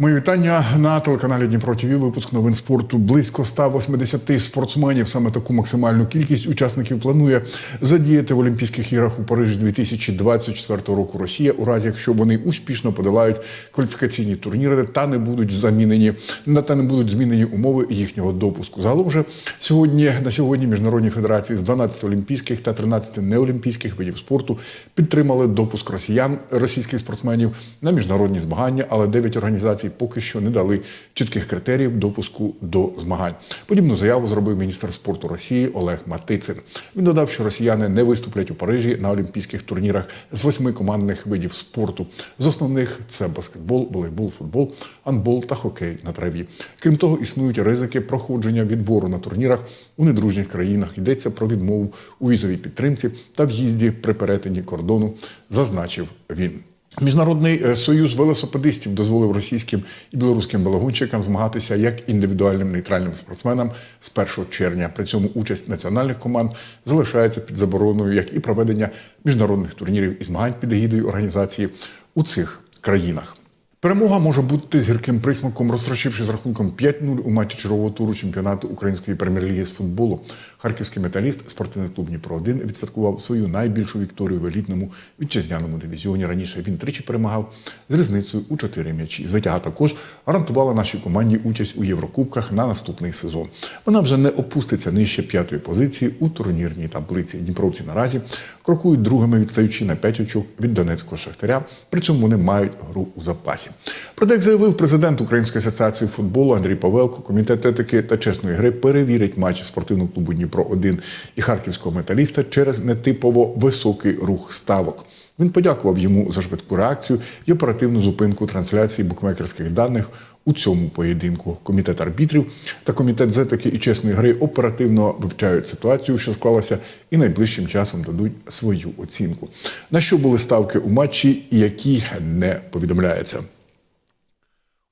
Мої вітання на телеканалі Дніпро ТВ. Випуск новин спорту. Близько 180 спортсменів. Саме таку максимальну кількість учасників планує задіяти в Олімпійських іграх у Парижі 2024 року. Росія, у разі якщо вони успішно подолають кваліфікаційні турніри та не будуть замінені на та не будуть змінені умови їхнього допуску. Загалом же сьогодні на сьогодні міжнародні федерації з 12 олімпійських та 13 неолімпійських видів спорту підтримали допуск росіян російських спортсменів на міжнародні змагання, але 9 організацій поки що не дали чітких критеріїв допуску до змагань. Подібну заяву зробив міністр спорту Росії Олег Матицин. Він додав, що росіяни не виступлять у Парижі на олімпійських турнірах з восьми командних видів спорту. З основних це баскетбол, волейбол, футбол, анбол та хокей на траві. Крім того, існують ризики проходження відбору на турнірах у недружніх країнах. Йдеться про відмову у візовій підтримці та в'їзді при перетині кордону, зазначив він. Міжнародний е, союз велосипедистів дозволив російським і білоруським велогонщикам змагатися як індивідуальним нейтральним спортсменам з 1 червня. При цьому участь національних команд залишається під забороною, як і проведення міжнародних турнірів і змагань під егідою організації у цих країнах. Перемога може бути з гірким присмаком, розтрощивши з рахунком 5-0 у матчі чергового туру чемпіонату української прем'єр-ліги з футболу. Харківський металіст спортивний клуб Дніпро 1 відсвяткував свою найбільшу вікторію в елітному вітчизняному дивізіоні. Раніше він тричі перемагав з різницею у 4 м'ячі. Звитяга також гарантувала нашій команді участь у Єврокубках на наступний сезон. Вона вже не опуститься нижче п'ятої позиції у турнірній таблиці. Дніпровці наразі крокують другими, відстаючи на 5 очок від Донецького шахтаря. При цьому вони мають гру у запасі. Проте, як заявив президент Української асоціації футболу Андрій Павелко, комітет етики та чесної гри перевірить матчі спортивного клубу Дніпро 1 і харківського металіста через нетипово високий рух ставок. Він подякував йому за швидку реакцію і оперативну зупинку трансляції букмекерських даних у цьому поєдинку. Комітет арбітрів та комітет з етики і чесної гри оперативно вивчають ситуацію, що склалася, і найближчим часом дадуть свою оцінку. На що були ставки у матчі, і які не повідомляється.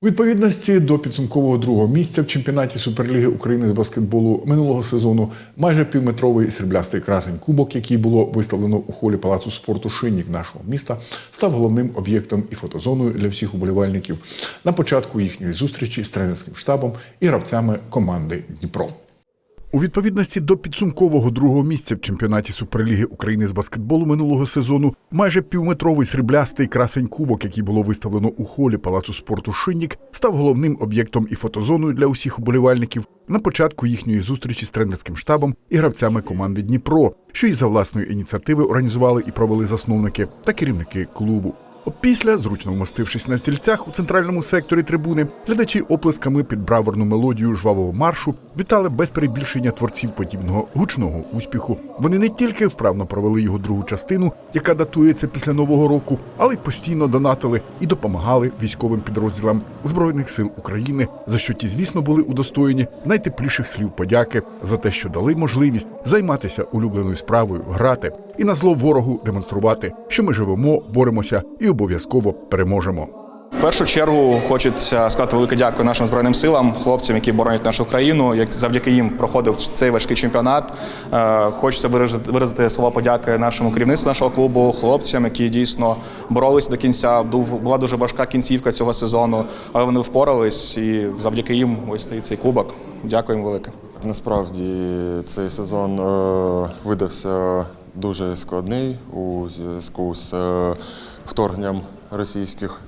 У відповідності до підсумкового другого місця в чемпіонаті Суперліги України з баскетболу минулого сезону майже півметровий сріблястий красень кубок, який було виставлено у холі палацу спорту Шинник нашого міста, став головним об'єктом і фотозоною для всіх уболівальників на початку їхньої зустрічі з тренерським штабом і гравцями команди Дніпро. У відповідності до підсумкового другого місця в чемпіонаті Суперліги України з баскетболу минулого сезону майже півметровий сріблястий красень кубок, який було виставлено у холі палацу спорту Шиннік, став головним об'єктом і фотозоною для усіх уболівальників на початку їхньої зустрічі з тренерським штабом і гравцями команди Дніпро, що із за власної ініціативи організували і провели засновники та керівники клубу. Опісля, зручно вмостившись на стільцях у центральному секторі трибуни, глядачі оплесками під браворну мелодію жвавого маршу вітали без перебільшення творців подібного гучного успіху. Вони не тільки вправно провели його другу частину, яка датується після нового року, але й постійно донатили і допомагали військовим підрозділам збройних сил України, за що ті, звісно, були удостоєні найтепліших слів подяки за те, що дали можливість займатися улюбленою справою, грати і на зло ворогу демонструвати, що ми живемо, боремося і обов'язково переможемо. В першу чергу хочеться сказати велике дякую нашим збройним силам, хлопцям, які боронять нашу країну. Як завдяки їм проходив цей важкий чемпіонат. Е, Хочеться виразити, виразити слова подяки нашому керівництву нашого клубу, хлопцям, які дійсно боролися до кінця. Був- Була дуже важка кінцівка цього сезону, але вони впорались, і завдяки їм ось стоїть цей кубок. Дякуємо велике. Насправді цей сезон е, видався дуже складний у зв'язку з е, вторгненням російських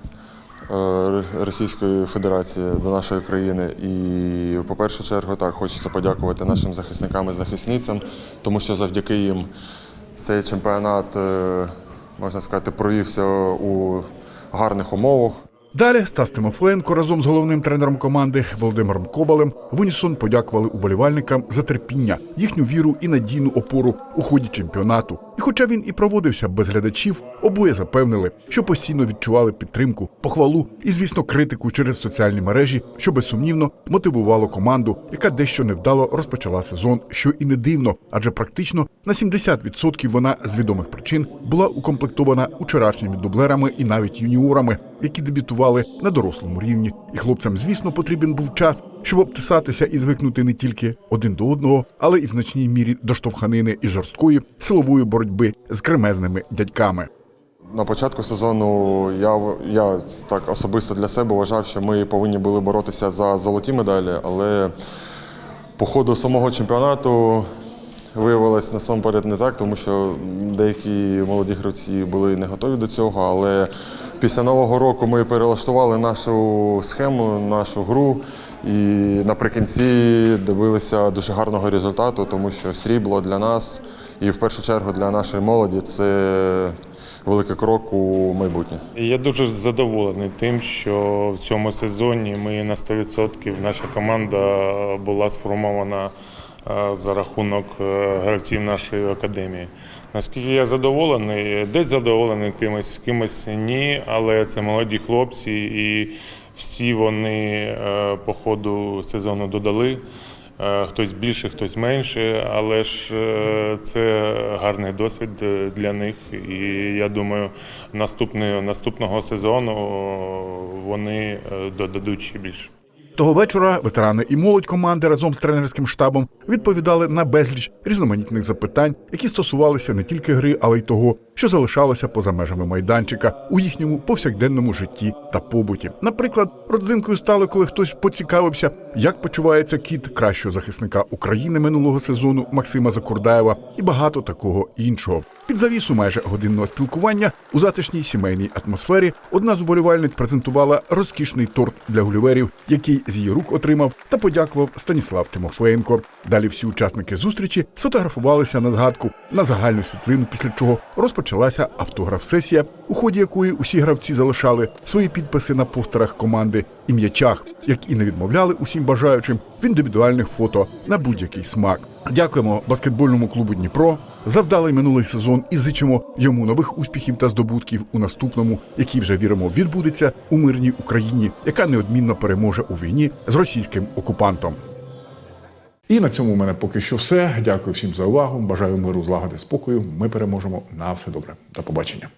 е, Російської Федерації до нашої країни. І по першу чергу так хочеться подякувати нашим захисникам і захисницям, тому що завдяки їм цей чемпіонат, е, можна сказати, провівся у гарних умовах. Далі Стас Тимофеєнко разом з головним тренером команди Володимиром Ковалем в унісон подякували уболівальникам за терпіння, їхню віру і надійну опору у ході чемпіонату. І хоча він і проводився без глядачів, обоє запевнили, що постійно відчували підтримку, похвалу і, звісно, критику через соціальні мережі, що безсумнівно мотивувало команду, яка дещо невдало розпочала сезон, що і не дивно, адже практично на 70% вона з відомих причин була укомплектована вчорашніми дублерами і навіть юніорами, які дебютували на дорослому рівні. І хлопцям, звісно, потрібен був час, щоб обтисатися і звикнути не тільки один до одного, але і в значній мірі до штовханини і жорсткої силової боротьби з кремезними дядьками. На початку сезону я, я так особисто для себе вважав, що ми повинні були боротися за золоті медалі, але по ходу самого чемпіонату виявилось насамперед не так, тому що деякі молоді гравці були не готові до цього. Але після нового року ми перелаштували нашу схему, нашу гру. І наприкінці добилися дуже гарного результату, тому що срібло для нас і в першу чергу для нашої молоді це великий крок у майбутнє. Я дуже задоволений тим, що в цьому сезоні ми на 100% наша команда була сформована за рахунок е, гравців нашої академії. Наскільки я задоволений, десь задоволений кимось, кимось ні, але це молоді хлопці, і всі вони е, по ходу сезону додали. Е, Хтось більше, хтось менше, але ж е, це гарний досвід е, для них. І я думаю, наступний, наступного сезону вони е, додадуть ще більше. Того вечора ветерани і молодь команди разом з тренерським штабом відповідали на безліч різноманітних запитань, які стосувалися не тільки гри, але й того, що залишалося поза межами майданчика у їхньому повсякденному житті та побуті. Наприклад, родзинкою стало, коли хтось поцікавився, як почувається кіт кращого захисника України минулого сезону Максима Закурдаєва і багато такого іншого. Під завісу майже годинного спілкування у затишній сімейній атмосфері одна з уболівальниць презентувала розкішний торт для гуліверів, який з її рук отримав та подякував Станіслав Тимофеєнко. Далі всі учасники зустрічі сфотографувалися на згадку на загальну світлину, після чого розпочалася автограф-сесія, у ході якої усі гравці залишали свої підписи на постерах команди і м'ячах, як і не відмовляли усім бажаючим в індивідуальних фото на будь-який смак. Дякуємо баскетбольному клубу Дніпро за вдалий минулий сезон і зичимо йому нових успіхів та здобутків у наступному, який вже віримо відбудеться у мирній Україні, яка неодмінно переможе у війні з російським окупантом. І на цьому у мене поки що все. Дякую всім за увагу. Бажаю миру, злагоди, спокою. Ми переможемо. На все добре. До побачення.